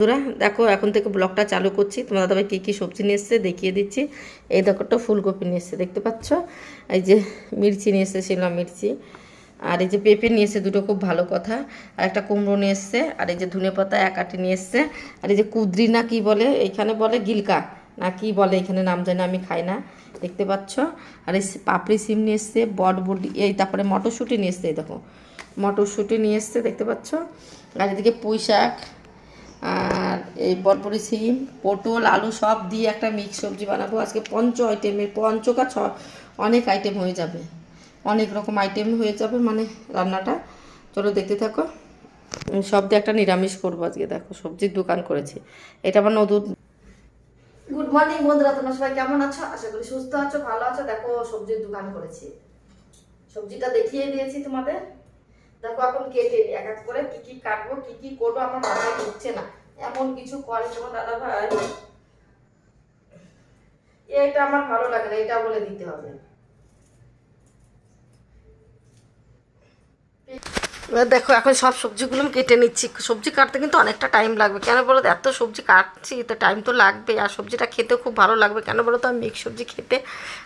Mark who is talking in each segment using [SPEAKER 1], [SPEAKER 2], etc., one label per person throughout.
[SPEAKER 1] বন্ধুরা, দেখো এখন থেকে ব্লগটা চালু করছি। তোমার দাদাভাই কী কী সবজি নিয়ে এসছে দেখিয়ে দিচ্ছি। এই দেখো একটা ফুলকপি নিয়ে এসছে, দেখতে পাচ্ছ? এই যে মির্চি নিয়ে এসছে, শিমলা মির্চি। আর এই যে পেঁপে নিয়ে এসছে, দুটো খুব ভালো কথা। আর একটা কুমড়ো নিয়ে এসছে, আর এই যে ধনে পাতা এক আটি নিয়ে এসছে। আর এই যে কুদ্রি না কি বলে, এইখানে বলে গিলকা। না কি বলে এখানে নাম জানি আমি খাই না। দেখতে পাচ্ছ? আর এই পাপড়ি সিম নিয়ে এসছে বটবডি এই তারপরে মটরশুঁটি নিয়ে এসছে, এই দেখো। মটরশুঁটি নিয়ে এসছে, দেখতে পাচ্ছ? আর এদিকে পুঁই শাক আর এই বরবরি সিম, পটল, আলু সব দিয়ে একটা মিক্স সবজি বানাবো। আজকে পঞ্চ আইটেমের পঞ্চকা ছ, অনেক আইটেম হয়ে যাবে। অনেক রকম আইটেম হয়ে যাবে মানে রান্নাটা। চলো দেখতে থাকো। সব দিয়ে একটা নিরামিষ করব আজকে, দেখো, সবজির দোকান করেছি। এটা আমার নদুর গুড মর্নিং বন্ধুরা, তোমরা সবাই কেমন আছো? আশা করি সুস্থ আছো, ভালো আছো। দেখো, সবজির দোকান করেছি। সবজিটা দেখিয়ে দিয়েছি তোমাদের। দেখো এখন কেটে এক এক করে কি কি কাটবো, কি কি করব আমার মাথায় ঢুকছে না। এমন কিছু করে তোমার দাদা ভাই। এটা আমার ভালো লাগে না, এটা বলে দিতে হবে। এবার দেখো, এখন সব সবজিগুলো আমি কেটে নিচ্ছি। সবজি কাটতে কিন্তু অনেকটা টাইম লাগবে। কেন বলো এত সবজি কাটছি তো টাইম তো লাগবে আর সবজিটা খেতে খুব ভালো লাগবে। কেন বলো তো, আমি মিক্স সবজি খেতে,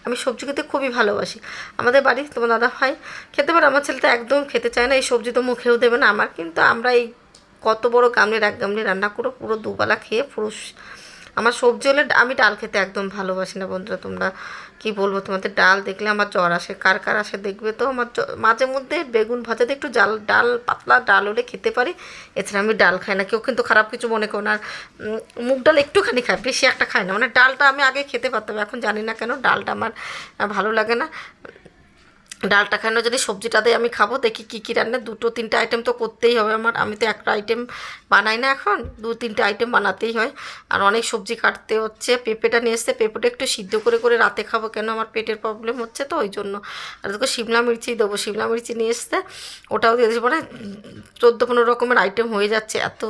[SPEAKER 1] আমি সবজি খেতে খুবই ভালোবাসি। আমাদের বাড়ি, তোমার দাদা ভাই, খেতে পারে, আমার ছেলে তো একদম খেতে চায় না, এই সবজি তো মুখেও দেবে না। আমার কিন্তু আমরা এই কত বড় গামলির, এক গামলি রান্না করে পুরো দুবেলা খেয়ে পুরো আমার সবজি হলে আমি ডাল খেতে একদম ভালোবাসি না বন্ধুরা তোমরা। কি বলব তোমাদের, ডাল দেখলে আমার জ্বর আসে, কার কার আসে দেখবে তো? আমার মাঝে মধ্যে বেগুন ভাজাতে একটু জাল, ডাল, পাতলা ডাল হলে খেতে পারি। এছাড়া আমি ডাল খাই না, কেউ কিন্তু খারাপ কিছু মনে করো না। মুগ ডাল একটুখানি খাই বেশি একটা খাই না। মানে ডালটা আমি আগে খেতে পারতাম, এখন জানি না কেন, ডালটা আমার ভালো লাগে না। ডালটা খানো যদি সবজিটা দিয়ে আমি খাব, দেখি কী কী রান্না, দুটো তিনটে আইটেম তো করতেই হবে আমার। আমি তো একটা আইটেম বানাই না এখন, দু তিনটে আইটেম বানাতেই হয়। আর অনেক সবজি কাটতে হচ্ছে, পেঁপেটা নিয়ে এসছে, পেঁপেটা একটু সিদ্ধ করে করে রাতে খাব কেন? আমার পেটের প্রবলেম হচ্ছে তো, ওই জন্য। আর দেখো শিমলা মির্চি দেবো, শিমলা মির্চি নিয়ে এসছে, ওটাও দিয়ে মানে চোদ্দ পনেরো রকমের আইটেম হয়ে যাচ্ছে, এত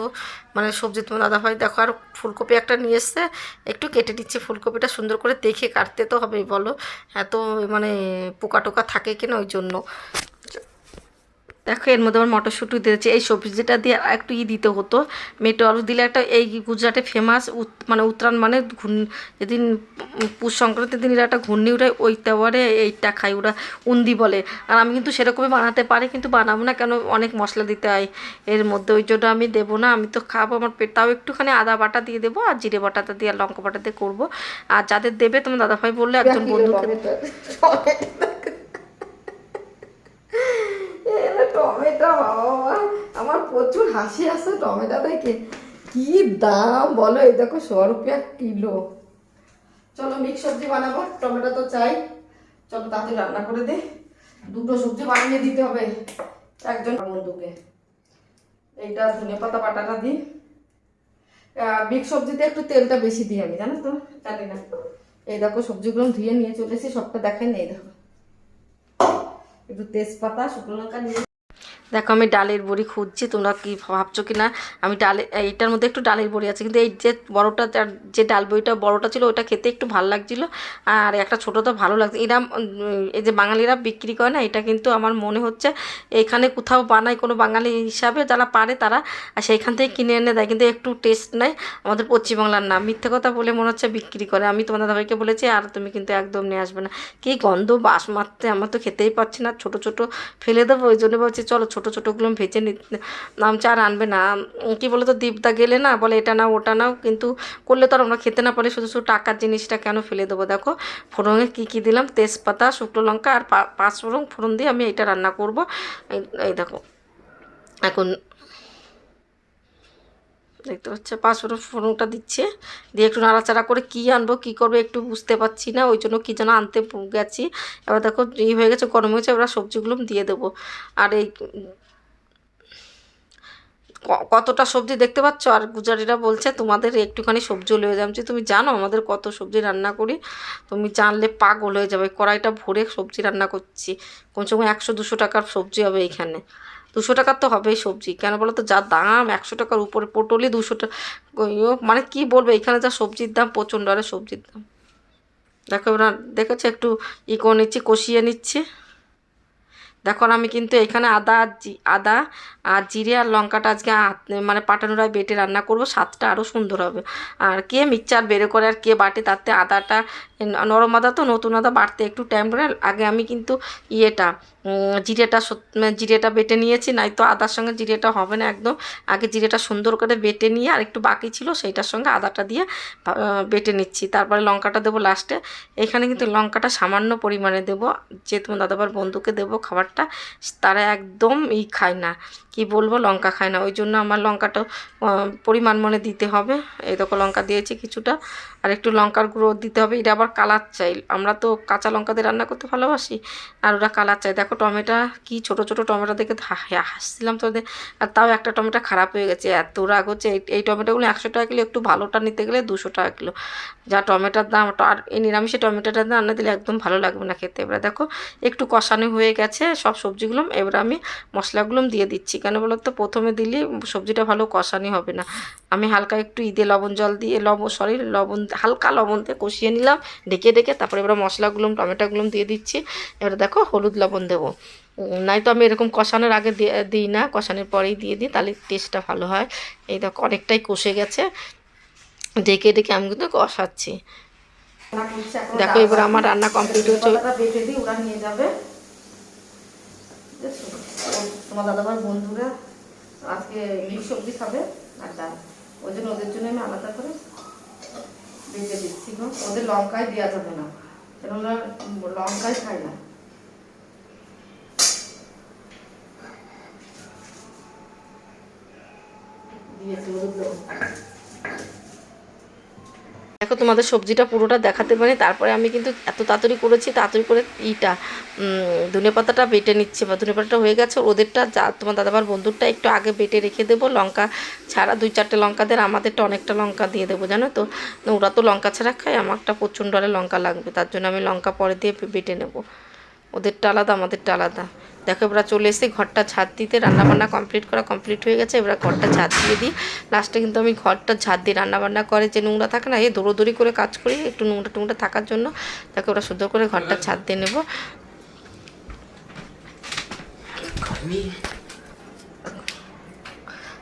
[SPEAKER 1] মানে সবজি তোমার দাদাভাই, দেখো আর ফুলকপি একটা নিয়ে এসছে, একটু কেটে দিচ্ছি ফুলকপিটা, সুন্দর করে দেখে কাটতে তো হবেই, বলো। এত মানে পোকা টোকা থাকে কিনা ওই জন্য দেখো এর মধ্যে আমার মটরশুঁটি দিয়েছে। এই সবজিটা দিয়ে আর একটু ই দিতে হতো মেটো আলু দিলে একটা এই গুজরাটে ফেমাস মানে উত্তরায়ণ মানে ঘূর্ণ যেদিন পুষ সংক্রান্তির দিন এরা একটা ঘূর্ণি উঠে ওই তেওয়ারে এইটা খাই ওরা উন্দি বলে। আর আমি কিন্তু সেরকমই বানাতে পারি কিন্তু বানাবো না কেন? অনেক মশলা দিতে হয়। এর মধ্যে ওই জন্য আমি দেবো না আমি তো খাব আমার পেট। তাও একটুখানি আদা বাটা দিয়ে দেবো আর জিরে বাটাটা দিয়ে আর লঙ্কা বাটা দিয়ে করব। আর যাদের দেবে তোমার দাদাভাই বললে একজন বন্ধুকে টমেটো বাবা আমার প্রচুর হাসি আসে টমেটো দেখে। কি দাম, বলো, এই দেখো শো রুপিয়া কিলো। চলো, মিক্স সবজি বানাবো, টমেটো তো চাই। চলো, তাড়াতাড়ি রান্না করে দে। দুটো সবজি বানিয়ে দিতে হবে একজন বন্ধুকে। এইটা ধনে পাতা, বাটাটা দিই। মিক্স সবজিতে একটু তেলটা বেশি দিই আমি, জানো তো? জানি না। এই দেখো, সবজিগুলো ধুয়ে নিয়ে চলেছি, সবটা দেখাই এই দেখো। একটু তেজপাতা, শুকনো লঙ্কা নিয়ে দেখো আমি ডালের বড়ি খুঁজছি তোমরা কি ভাবছ কি না আমি ডালে এইটার মধ্যে একটু ডালের বড়ি আছে কিন্তু এই যে বড়োটা যে ডাল বড়িটা বড়োটা ছিল ওটা খেতে একটু ভালো লাগছিল আর একটা ছোটো তো ভালো লাগছে। এরা উম, এই যে বাঙালিরা বিক্রি করে না এটা কিন্তু আমার মনে হচ্ছে এখানে কোথাও বানায় কোনো বাঙালি হিসাবে যারা পারে তারা আর সেইখান থেকে কিনে এনে দেয় কিন্তু একটু টেস্ট নেই আমাদের পশ্চিমবাংলার নাম মিথ্যে কথা বলে মনে হচ্ছে বিক্রি করে আমি তোমার দাদাভাইকে বলেছি আর তুমি কিন্তু একদম নিয়ে আসবে না। কি গন্ধ বাস মারতে আমার তো খেতেই পাচ্ছি না ছোট ছোট ফেলে দেবো ওই জন্য বলছি চলো ছোটো ছোটোগুলো ভেজে নি নামছে আর আনবে না। কী বলো তো দীপদা গেলে না, বলে এটা না ওটা নাও, কিন্তু করলে তো আর আমরা খেতে না পারি, শুধু শুধু টাকার জিনিসটা কেন ফেলে দেবো? দেখো, ফোড়নে কী কী দিলাম? তেজপাতা, শুকনো লঙ্কা আর পাঁচ ফোড়ন ফোড়ন দিয়ে আমি এটা রান্না করব। এই দেখো, এখন দেখতে পাচ্ছ পাঁচফোড়ন ফোড়নটা দিচ্ছে। দিয়ে একটু নাড়াচাড়া করে কী আনব, কী করব একটু বুঝতে পারছি না, ওই জন্য কী যেন আনতে গেছি। এবার দেখো, ই হয়ে গেছে, গরম হয়েছে এবার সবজিগুলো দিয়ে দেবো। আর এই কতটা সবজি দেখতে পাচ্ছ? আর গুজারিরা বলছে, তোমাদের একটুখানি সবজি হয়ে যাচ্ছে তুমি জানো আমাদের কত সবজি রান্না করি? তুমি জানলে পাগল হয়ে যাবে। কড়াইটা ভরে সবজি রান্না করছি। কমসে কম একশো, দুশো টাকার সবজি হবে এখানে। দুশো টাকার তো হবেই সবজি। কেন বলো তো যা দাম, একশো টাকার উপরে পটলই দুশো টাকা মানে কি বলব? এখানে যা সবজির দাম, প্রচণ্ড আরে সবজির দাম। দেখো ওরা দেখেছে? একটু ই করে নিচ্ছি, কষিয়ে নিচ্ছি। দেখো আমি কিন্তু এখানে আদা আদা আর জিরে আর লঙ্কাটা আজকে মানে পাটানোড়ায় বেটে রান্না করব, স্বাদটা আরও সুন্দর হবে। আর কে মিক্সচার বের করে আর কে বাটে, তাতে আদাটা নরম আদা তো, নতুন আদা বাটতে একটু টাইম লাগে। আগে আমি কিন্তু ইয়েটা জিরেটা মানে জিরেটা বেটে নিয়েছি নাই তো আদার সঙ্গে জিরেটা হবে না একদম। আগে জিরেটা সুন্দর করে বেটে নিয়ে আর একটু বাকি ছিল, সেইটার সঙ্গে আদাটা দিয়ে বেটে নিচ্ছি। তারপরে লঙ্কাটা দেবো লাস্টে এখানে কিন্তু লঙ্কাটা সামান্য পরিমাণে দেবো, যে তোমার দাদাবার বন্ধুকে দেবো খাবারটা তারা একদম ই খায় না। কি বলব, লঙ্কা খায় না। ওই জন্য আমার লঙ্কাটা পরিমাণ মনে দিতে হবে। এই দেখো লঙ্কা দিয়েছি কিছুটা। আর একটু লঙ্কার গুঁড়ো দিতে হবে। এটা আবার কালার চাই। আমরা তো কাঁচা লঙ্কা দিয়ে রান্না করতে ভালোবাসি। আর ওরা কালার চাই। দেখো টমেটো, কি ছোট ছোট টমেটো দেখে হাসছিলাম তো। ওদের আর তাও একটা টমেটো খারাপ হয়ে গেছে। এত রাগ হচ্ছে। এই- টমেটোগুলো একশো টাকা কিলো, একটু ভালোটা নিতে গেলে দুশো টাকা কিলো। যা টমেটোর দাম আর এই নিরামিষে টমেটোটা রান্না দিলে একদম ভালো লাগবে না খেতে। এবার দেখো, একটু কষানো হয়ে গেছে। সব সবজিগুলো এবার আমি মশলাগুলো দিয়ে দিচ্ছি। কেন বলো তো প্রথমে দিলে সবজিটা ভালো কষানি হবে না। আমি হালকা একটু ঈদে লবণ জল দিয়ে লবণ সরি লবণ, হালকা লবণ দিয়ে কষিয়ে নিলাম, ডেকে ডেকে তারপরে এবার মশলাগুলো, টমেটোগুলো দিয়ে দিচ্ছি। এবার দেখো হলুদ লবণ দেবো। নাই তো আমি এরকম কষানোর আগে দিই না, কষানোর পরেই দিয়ে দিই, তাহলে টেস্টটা ভালো হয়। এই দেখো অনেকটাই কষে গেছে। ডেকে ডেকে আমি কিন্তু কষাচ্ছি। দেখো এবার আমার রান্না কমপ্লিট ওরা নিয়ে যাবে। তোমার দাদাভাই বন্ধুরা আজকে মিক্স সবজি খাবে আর ডাল। ওই জন্য ওদের জন্য আমি আলাদা করে বেঁচে দিচ্ছি গো। ওদের লঙ্কায় দেওয়া যাবে না কেন ওরা লঙ্কায় খায় না। দিয়েছি ওদের। দেখো তোমাদের সবজিটা পুরোটা দেখাতে পারি, তারপরে আমি কিন্তু এত তাড়াতাড়ি করেছি, তাড়াতাড়ি করে ইটা ধনে পাতাটা বেটে নিচ্ছে, বা ধনে পাতাটা হয়ে গেছে, ওদেরটা যা, তোমার দাদাবার বন্ধুরটা একটু আগে বেটে রেখে দেবো, লঙ্কা ছাড়া দুই চারটে লঙ্কা দিয়ে আমাদেরটা অনেকটা লঙ্কা দিয়ে দেবো, জানো তো? ওরা তো লঙ্কা ছাড়া খায়, আমারটা প্রচণ্ড আরে লঙ্কা লাগবে, তার জন্য আমি লঙ্কা পরে দিয়ে বেটে নেব। ওদেরটা আলাদা, আমাদেরটা আলাদা। দেখো, এবার চলে এসে ঘরটা ছাদ দিতে। রান্নাবান্না কমপ্লিট করা কমপ্লিট হয়ে গেছে, এবার ঘরটা ছাদ দিয়ে দিই। লাস্টে কিন্তু আমি ঘরটা ছাদ দিয়ে রান্নাবান্না করে, যে নোংরা থাকে না, এই দৌড়োদৌড়ি করে কাজ করি, একটু নোংরা টোংরা থাকার জন্য। তাকে ওরা সুন্দর করে ঘরটা ছাদ দিয়ে নেব।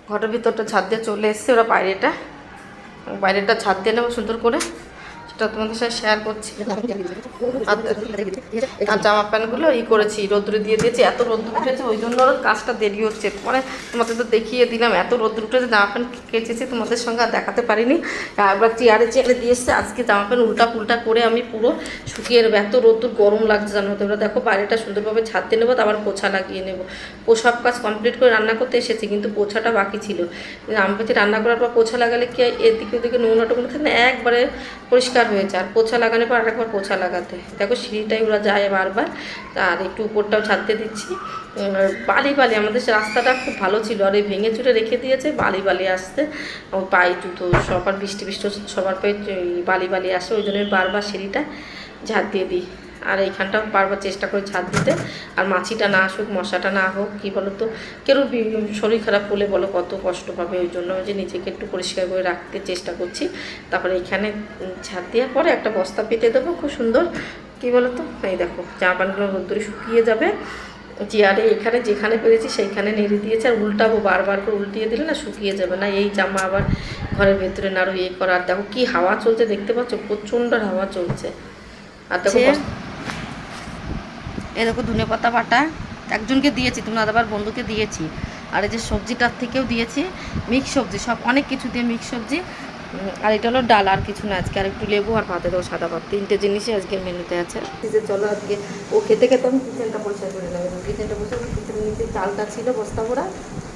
[SPEAKER 1] ঘরের ভিতরটা ছাদ দিয়ে চলে এসছে ওরা বাইরেটা। বাইরেটা ছাদ দিয়ে নেব সুন্দর করে। সেটা তোমাদের সাথে শেয়ার করছি। আর জামা প্যান্টগুলো ই করেছি, রোদ্রে দিয়ে দিয়েছি, এত রোদ্দুর উঠেছে, ওই জন্য ওর কাজটা দেরি হচ্ছে। মানে তোমাদের তো দেখিয়ে দিলাম, এত রোদ্দুর উঠেছে, জামা প্যান্ট কেচেছি, তোমাদের সঙ্গে আর দেখাতে পারিনি। একবার চেয়ারে চেয়ারে দিয়ে এসছে, আজকে জামা প্যান্ট উল্টা পুল্টা করে আমি পুরো শুকিয়ে নেব। এত রোদ্দুর, গরম লাগছে জানো, তোমরা দেখো, বাইরেটা সুন্দরভাবে ছাড়তে নেব, তারপর পোছা লাগিয়ে নেব। সব কাজ কমপ্লিট করে রান্না করতে এসেছি, কিন্তু পোছাটা বাকি ছিল। আমি রান্না করার পর পোছা লাগালে কি এদিকে ওদিকে নোংরা টোংরা থাকে না, একবারে পরিষ্কার হয়ে রয়েছে, আর পোছা লাগানোর পর আরেকবার পোছা লাগাতে দেখো সিঁড়িটাই ওরা যায় বারবার আর একটু উপরটাও ছাড়তে দিচ্ছি। বালি বালি, আমাদের রাস্তাটা খুব ভালো ছিল, আর এই ভেঙে চুরে রেখে দিয়েছে বালি বালি আসতে। পায়ে জুতো, সবার বৃষ্টি বৃষ্টি সবার পায়ে বালি বালি আসে, ওই জন্য বারবার সিঁড়িটা ঝাঁট দিয়ে দিই। আর এইখানটা বারবার চেষ্টা করি ছাদ দিতে। আর মাছিটা না আসুক মশাটা না হোক কী বলো তো কেউ শরীর খারাপ হলে বলো কত কষ্ট পাবে ওই জন্য আমি যে নিজেকে একটু পরিষ্কার করে রাখতে চেষ্টা করছি। তারপরে এখানে ছাদ দেওয়ার পরে একটা বস্তা পেতে দেবো খুব সুন্দর। কী বলো তো এই দেখো জামা প্যান্টগুলো রোদ্দুরে শুকিয়ে যাবে। চেয়ারে এখানে যেখানে পেরেছি সেইখানে নেড়ে দিয়েছে আর উল্টাবো বারবার করে উল্টিয়ে দিলে না শুকিয়ে যাবে না। এই জামা আবার ঘরের ভেতরে নাড়ু ইয়ে করা আর দেখো কি হাওয়া চলছে দেখতে পাচ্ছ? প্রচণ্ড হাওয়া চলছে। আর দেখো এই দেখো ধনে পাতা বাটা। একজনকে দিয়েছি তুমি আবার বন্ধুকে দিয়েছি। আর এই যে সবজিটার থেকেও দিয়েছি, মিক্স সবজি, সব অনেক কিছু দিয়ে মিক্স সবজি। আর এটা হলো ডাল, আর কিছু না, আজকে আর একটু লেবু আর ভাতে দেবো সাদা ভাত। তিনটে জিনিসই আজকের মেনুতে আছে। যে চলো আজকে, ও খেতে খেতে আমি কিচেনটা পরিষ্কার করে নেব। কিচেনটা পরিষ্কার করে কিচেনের নিচে চালটা ছিল, বস্তা ভরা।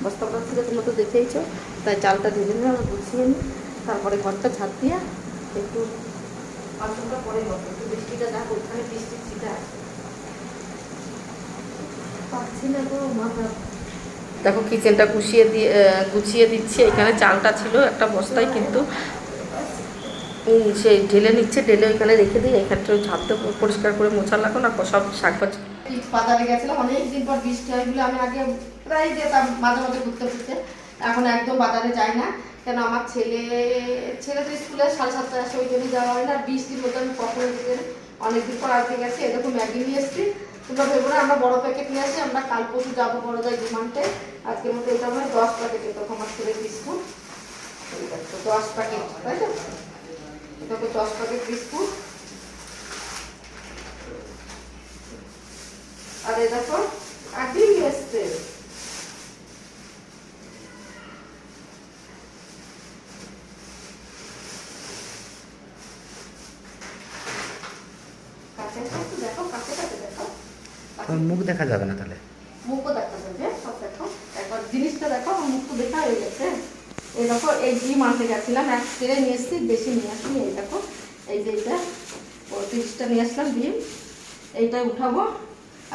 [SPEAKER 1] বস্তা ভরা ছিল তোমরা তো দেখেইছো। তাই চালটা ধীরে ধীরে আমরা গুছিয়ে নিই। তারপরে ঘরটা ছাদ দিয়ে একটু বাসনটা পরে বসো একটু বৃষ্টিটা যাক ওখানে বৃষ্টির ছিটা আছে। দেখো কিচেনটা গুছিয়ে দিয়ে গুছিয়ে দিচ্ছি। এখানে চালটা ছিল একটা বস্তায়, কিন্তু সেই ঢেলে নিচ্ছে, ঢেলে ওইখানে রেখে দিই এখানটা ঝাড়তে পরিষ্কার করে মোছা লাগো না, সব শাকপাচি বাজারে গেছিলাম অনেক দিন পর বৃষ্টি হয় বলে আমি আগে প্রায় যেতাম মাঝে মাঝে ঘুরতে ঘুরতে এখন একদম বাজারে যাই না, কেন আমার ছেলে ছেলে তো স্কুলে সাড়ে সাতটায় আসে, ওই জন্য যাওয়া হয় না। বৃষ্টির মধ্যে আমি কখনো অনেকদিন পর আজকে গেছি, এরকম ম্যাগি নিয়ে এসেছি। তোমরা ভেবো না, আমরা বড় প্যাকেট নিয়ে আসি, আমরা কাল পরশু যাব বড় যাই ডিমান্ডে। আজকের মতো এটা মানে দশ প্যাকেট এরকম আমার ছেলে বিস্কুট। দশ প্যাকেট তাই তো? এটাকে দশ প্যাকেট বিস্কুট। আর এটা দেখো একদিন এসছে কাছে এসে একটু দেখো কাছে কাছে দেখো
[SPEAKER 2] তোমার মুখ দেখা যাবে না তাহলে?
[SPEAKER 1] মুখও দেখা যাবে দেখো। একবার জিনিসটা দেখো হয়ে গেছে। এই দেখো, এই গেছিলাম, এক নিয়ে এসেছি, বেশি নিয়ে আসিনি, এই দেখো। এই যে পঁয়ত্রিশটা নিয়ে আসলাম ডিম। এইটা উঠাবো।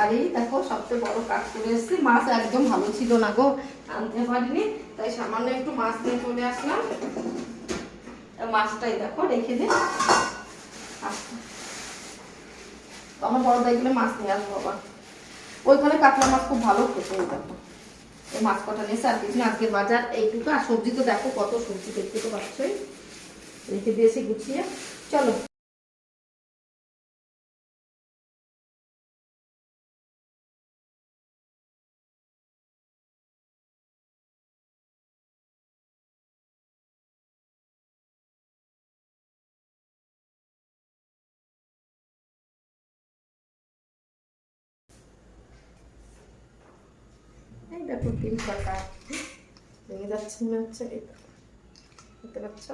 [SPEAKER 1] আর এই দেখো, সবচেয়ে বড় কাজ এসেছি। মাছ একদম ভালো ছিল না গো, আনতে পারিনি। তাই সামান্য একটু মাছ নিয়ে চলে আসলাম। মাছটাই দেখো, রেখে দিই আচ্ছা। আমার বড় দাইগুলো মাছ নিয়ে আসব আবার। ওইখানে কাতলা মাছ খুব ভালো খেতে দেখো। এই মাছ কটা নিয়েছে আর কিছু আজকে বাজার এইটুকু। আর সবজি তো দেখো কত সবজি দেখতে তো পাচ্ছই। রেখে দিয়েছি গুছিয়ে। চলো। দেখো ডিম কাটা ভেঙে যাচ্ছে মনে হচ্ছে দেখতে পাচ্ছ?